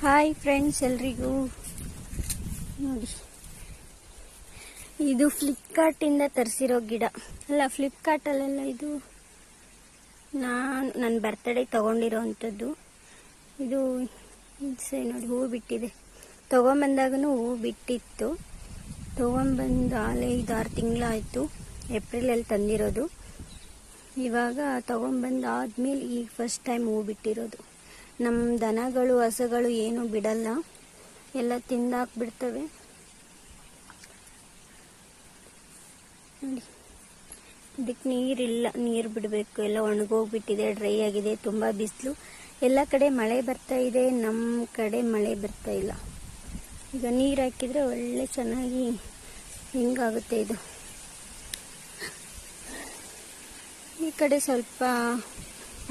Hi friends ಎಲ್ರಿಗೂ? ನೋಡಿ. ಇದು ಫ್ಲಿಪ್ಕಾರ್ಟಿಂದ ತರಿಸಿರೋ ಗಿಡ. ಅಲ್ಲ ಫ್ಲಿಪ್ಕಾರ್ಟಲ್ಲೆಲ್ಲ ಇದು ನಾನು ನನ್ನ ಬರ್ತಡೇ ತಗೊಂಡಿರೋ ಅಂಥದ್ದು ಇದು ಇದು ಸರಿ ನೋಡಿ, ಹೂ ಬಿಟ್ಟಿದೆ. ತೊಗೊಂಬಂದಾಗೂ ಹೂವು ಬಿಟ್ಟಿತ್ತು. ತೊಗೊಂಬಂದು ಆಲೆ ಆರು ತಿಂಗಳಾಯಿತು. ಏಪ್ರಿಲಲ್ಲಿ ತಂದಿರೋದು. ಇವಾಗ ತೊಗೊಂಬಂದು ಆದಮೇಲೆ ಈಗ ಫಸ್ಟ್ ಟೈಮ್ ಹೂ ಬಿಟ್ಟಿರೋದು. ನಮ್ಮ ದನಗಳು, ಹಸುಗಳು ಏನು ಬಿಡಲ್ಲ. ಎಲ್ಲ ತಿಂದಾಕ್ಬಿಡ್ತವೆ. ನೋಡಿ. ಇದಕ್ಕೆ ನೀರಿಲ್ಲ, ನೀರು ಬಿಡಬೇಕು. ಎಲ್ಲ ಒಣಗೋಗ್ಬಿಟ್ಟಿದೆ, ಡ್ರೈ ಆಗಿದೆ, ತುಂಬ ಬಿಸಿಲು. ಎಲ್ಲ ಕಡೆ ಮಳೆ ಬರ್ತಾ ಇದೆ ನಮ್ಮ ಕಡೆ ಮಳೆ ಬರ್ತಾ ಇಲ್ಲ. ಈಗ ನೀರು ಹಾಕಿದರೆ ಒಳ್ಳೆ ಚೆನ್ನಾಗಿ ಹಿಂಗಾಗುತ್ತೆ ಇದು. ಈ ಕಡೆ ಸ್ವಲ್ಪ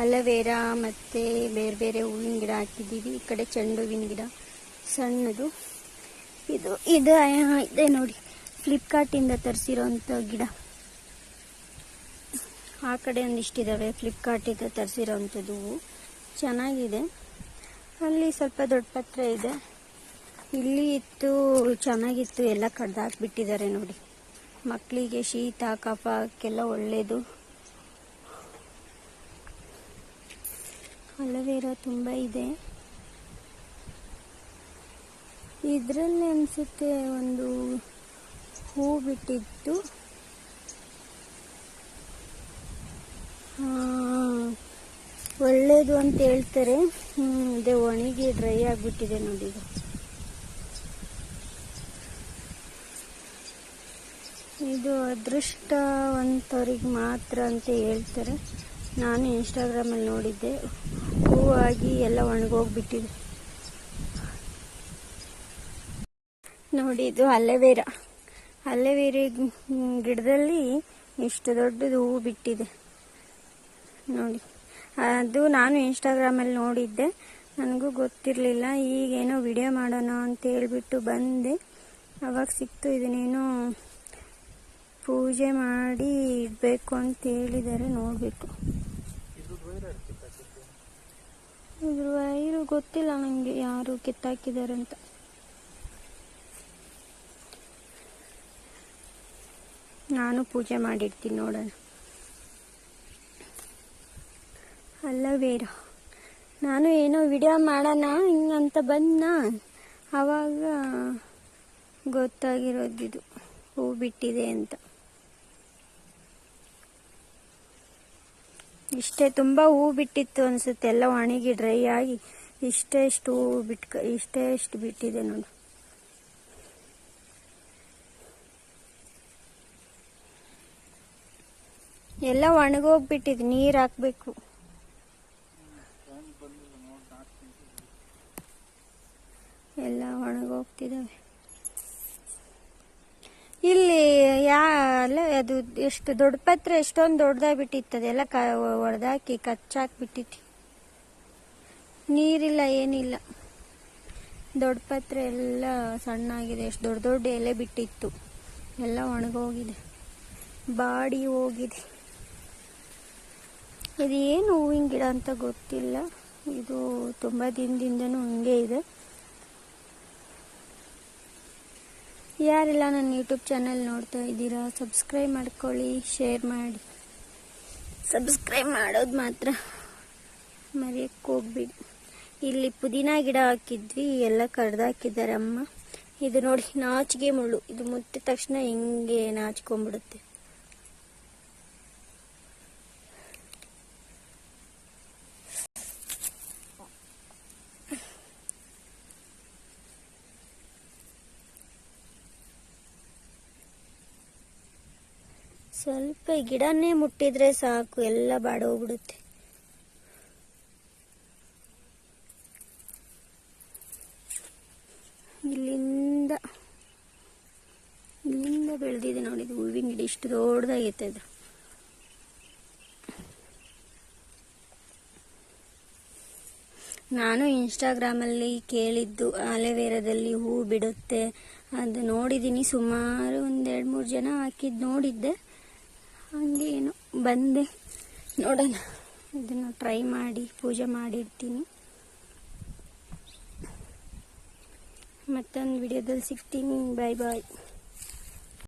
ಅಲವೇರಾ ಮತ್ತು ಬೇರೆ ಬೇರೆ ಹೂವಿನ ಗಿಡ ಹಾಕಿದ್ದೀವಿ. ಈ ಕಡೆ ಚೆಂಡು ಹೂವಿನ ಗಿಡ, ಸಣ್ಣದು. ಇದು ಇದು ಇದೇ ನೋಡಿ. ಫ್ಲಿಪ್ಕಾರ್ಟಿಂದ ತರಿಸಿರೋಂಥ ಗಿಡ. ಆ ಕಡೆ ಒಂದಿಷ್ಟಿದ್ದಾವೆ ಫ್ಲಿಪ್ಕಾರ್ಟಿಂದ ತರಿಸಿರೋವಂಥದ್ದು ಹೂವು ಚೆನ್ನಾಗಿದೆ. ಅಲ್ಲಿ ಸ್ವಲ್ಪ ದೊಡ್ಡ ಪತ್ರ ಇದೆ. ಇಲ್ಲಿ ಇತ್ತು, ಚೆನ್ನಾಗಿತ್ತು. ಎಲ್ಲ ಕಡ್ದಾಕ್ಬಿಟ್ಟಿದ್ದಾರೆ ನೋಡಿ. ಮಕ್ಕಳಿಗೆ ಶೀತ ಕಫಕ್ಕೆಲ್ಲ ಒಳ್ಳೆಯದು ಅಲವೇರಾ ತುಂಬ ಇದೆ. ಇದರಲ್ಲಿ ಅನಿಸುತ್ತೆ ಒಂದು ಹೂ ಬಿಟ್ಟಿತ್ತು. ಒಳ್ಳೇದು ಅಂತ ಹೇಳ್ತಾರೆ. ಅದೇ ಒಣಗಿ ಡ್ರೈ ಆಗಿಬಿಟ್ಟಿದೆ ನೋಡಿ ಇದು ಅದೃಷ್ಟವಂತವ್ರಿಗೆ ಮಾತ್ರ ಅಂತ ಹೇಳ್ತಾರೆ. ನಾನು ಇನ್ಸ್ಟಾಗ್ರಾಮಲ್ಲಿ ನೋಡಿದ್ದೆ. ಹೂವಾಗಿ ಎಲ್ಲ ಒಣಗೋಗ್ಬಿಟ್ಟಿದೆ. ನೋಡಿ, ಇದು ಅಲೆವೇರ. ಗಿಡದಲ್ಲಿ ಇಷ್ಟು ದೊಡ್ಡದು ಹೂವು ಬಿಟ್ಟಿದೆ. ನೋಡಿ, ಅದು ನಾನು ಇನ್ಸ್ಟಾಗ್ರಾಮಲ್ಲಿ ನೋಡಿದ್ದೆ. ನನಗೂ ಗೊತ್ತಿರಲಿಲ್ಲ. ಈಗೇನೋ ವಿಡಿಯೋ ಮಾಡೋಣ ಅಂತ ಹೇಳ್ಬಿಟ್ಟು ಬಂದೆ. ಅವಾಗ ಸಿಕ್ತು. ಇದನ್ನೇನೋ ಪೂಜೆ ಮಾಡಿ ಇಡಬೇಕು ಅಂತ ಹೇಳಿದ್ದಾರೆ. ನೋಡಬೇಕು. ಇದ್ರ ವೈರು ಗೊತ್ತಿಲ್ಲ ನನಗೆ ಯಾರು ಕಿತ್ತಾಕಿದ್ದಾರೆ ಅಂತ. ನಾನು ಪೂಜೆ ಮಾಡಿರ್ತೀನಿ ನೋಡೋಣ. ಅಲ್ಲ ಅಲ್ಲವೇರ ನಾನು ಏನೋ ವಿಡಿಯೋ ಮಾಡೋಣ ಹಿಂಗಂತ ಬಂದ ಆವಾಗ ಗೊತ್ತಾಗಿರೋದಿದು. ಹೂ ಬಿಟ್ಟಿದೆ ಅಂತ. ಇಷ್ಟೇ ತುಂಬ ಹೂ ಬಿಟ್ಟಿತ್ತು ಅನ್ಸುತ್ತೆ. ಎಲ್ಲ ಒಣಗಿ ಡ್ರೈ ಆಗಿ ಇಷ್ಟೇ ಇಷ್ಟು ಹೂ ಬಿಟ್ಕ, ಇಷ್ಟೇ ಇಷ್ಟು ಬಿಟ್ಟಿದೆ ನೋಡು. ಎಲ್ಲ ಒಣಗೋಗ್ಬಿಟ್ಟಿದೆ, ನೀರು ಹಾಕ್ಬೇಕು. ಎಲ್ಲ ಒಣಗೋಗ್ತಿದ್ದಾವೆ ಇಲ್ಲಿ ಯಾ ಅಲ್ಲ ಅದು ಎಷ್ಟು ದೊಡ್ಡ ಪತ್ರ ಎಷ್ಟೊಂದು ದೊಡ್ಡದಾಗಿ ಬಿಟ್ಟಿತ್ತು ಅದೆಲ್ಲ ಕ ಒಡೆದಾಕಿ, ಕಚ್ಚಾಕ್ಬಿಟ್ಟಿತ್ತು. ನೀರಿಲ್ಲ, ಏನಿಲ್ಲ. ದೊಡ್ಡ ಪತ್ರೆ ಎಲ್ಲ ಸಣ್ಣಾಗಿದೆ. ಎಷ್ಟು ದೊಡ್ಡ ದೊಡ್ಡ ಎಲೆ ಬಿಟ್ಟಿತ್ತು. ಎಲ್ಲ ಒಣಗೋಗಿದೆ. ಬಾಡಿ ಹೋಗಿದೆ. ಇದು ಏನು ಹೂವಿನ ಗಿಡ ಅಂತ ಗೊತ್ತಿಲ್ಲ. ಇದು ತುಂಬ ದಿನದಿಂದನೂ ಹಂಗೆ ಇದೆ. ಯಾರೆಲ್ಲ ನನ್ನ ಯೂಟ್ಯೂಬ್ ಚಾನಲ್ ನೋಡ್ತಾ ಇದ್ದೀರಾ, ಸಬ್ಸ್ಕ್ರೈಬ್ ಮಾಡ್ಕೊಳ್ಳಿ, ಶೇರ್ ಮಾಡಿ. ಸಬ್ಸ್ಕ್ರೈಬ್ ಮಾಡೋದು ಮಾತ್ರ ಮರೆಯಕ್ಕೆ ಹೋಗ್ಬಿಡಿ. ಇಲ್ಲಿ ಪುದೀನ ಗಿಡ ಹಾಕಿದ್ವಿ, ಎಲ್ಲ ಕಡ್ದಾಕಿದ್ದಾರೆ ಅಮ್ಮ ಇದು ನೋಡಿ ನಾಚಿಗೆ ಮುಳ್ಳು. ಇದು ಮುಟ್ಟಿದ ತಕ್ಷಣ ಹಿಂಗೆ ನಾಚ್ಕೊಂಡ್ಬಿಡುತ್ತೆ. ಸ್ವಲ್ಪ ಗಿಡನೇ ಮುಟ್ಟಿದ್ರೆ ಸಾಕು, ಎಲ್ಲ ಬಾಡೋಗ್ಬಿಡುತ್ತೆ. ಇಲ್ಲಿಂದ ಇಲ್ಲಿಂದ ಬೆಳೆದಿದೆ ನೋಡಿ, ಇದು ಹೂವಿನ ಗಿಡ, ಇಷ್ಟು ದೊಡ್ಡದಾಗೈತೆ ಅದು ನಾನು ಇನ್ಸ್ಟಾಗ್ರಾಮಲ್ಲಿ ಕೇಳಿದ್ದು ಆಲೆವೇರದಲ್ಲಿ ಹೂ ಬಿಡುತ್ತೆ. ಅದು ನೋಡಿದ್ದೀನಿ, ಸುಮಾರು ಒಂದೆರಡು ಮೂರು ಜನ ಹಾಕಿದ್ದು ನೋಡಿದ್ದೆ. ಹಾಗೇನು ಬಂದೆ. ನೋಡೋಣ. ಇದನ್ನು ಟ್ರೈ ಮಾಡಿ ಪೂಜೆ ಮಾಡಿರ್ತೀನಿ. ಮತ್ತೊಂದು ವಿಡಿಯೋದಲ್ಲಿ ಸಿಗ್ತೀನಿ. ಬಾಯ್ ಬಾಯ್